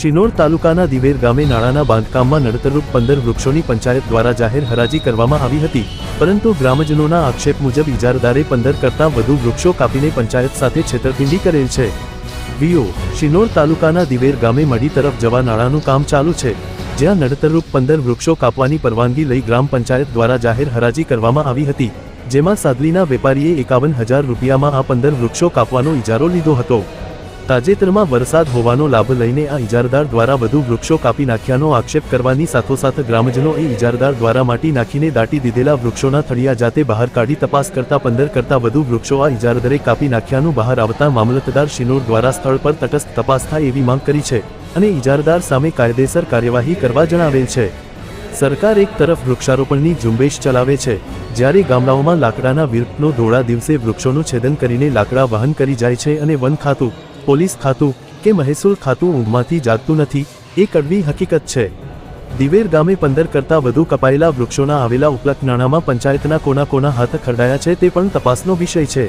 શિનોર તાલુકાના દિવેર ગામે નાણાના બાંધકામમાં નડતરરૂપ પંદર વૃક્ષોની પંચાયત દ્વારા જાહેર હરાજી કરવામાં આવી હતી. પરંતુ ગ્રામજનોના આક્ષેપ મુજબ ઇજારદારે પંદર કરતાં વધુ વૃક્ષો કાપીને પંચાયત સાથે છેતરપિંડી કરેલ છે. વીઓ, શિનોર તાલુકાના દિવેર ગામે મઢી તરફ જવા નાણાંનું કામ ચાલુ છે. જ્યાં નડતરરૂપ પંદર વૃક્ષો કાપવાની પરવાનગી લઈ ગ્રામ પંચાયત દ્વારા જાહેર હરાજી કરવામાં આવી હતી. જેમાં સાદલીના વેપારીએ એકાવન હજાર રૂપિયામાં આ પંદર વૃક્ષો કાપવાનો ઇજારો લીધો હતો. તાજેતરમાં વરસાદ હોવાનો લાભ લઈને આ ઇજારદાર દ્વારા વધુ વૃક્ષો કાપી નાખ્યાનો આક્ષેપ કરવાની સાથોસાથ ગ્રામજનોએ ઇજારદાર દ્વારા માટી નાખીને દાટી દીધેલા વૃક્ષોના થળિયા જાતે બહાર કાઢી તપાસ કરતા પંદર કરતાં વધુ વૃક્ષો આ ઇજારદરે કાપી નાખ્યાનું બહાર આવતા મામલતદાર શિનોર દ્વારા સ્થળ પર તટસ્થ તપાસ થાય એવી માંગ કરી છે અને ઇજારદાર સામે કાયદેસર કાર્યવાહી કરવા જણાવેલ છે. સરકાર એક તરફ વૃક્ષારોપણની ઝુંબેશ ચલાવે છે, જ્યારે ગામડાઓમાં લાકડાના વિરુદ્ધનો ધોળા દિવસે વૃક્ષોનું છેદન કરીને લાકડા વહન કરી જાય છે અને વન ખાતું પોલીસ ખાતું કે મહેસૂલ ખાતું ઊંઘમાંથી જાગતું નથી, એ કડવી હકીકત છે. દિવેર ગામે પંદર કરતાં વધુ કપાયેલા વૃક્ષોના આવેલા ઉપલબ્ધ નાણામાં પંચાયતના કોના કોના હાથ ખરડાયા છે તે પણ તપાસનો વિષય છે.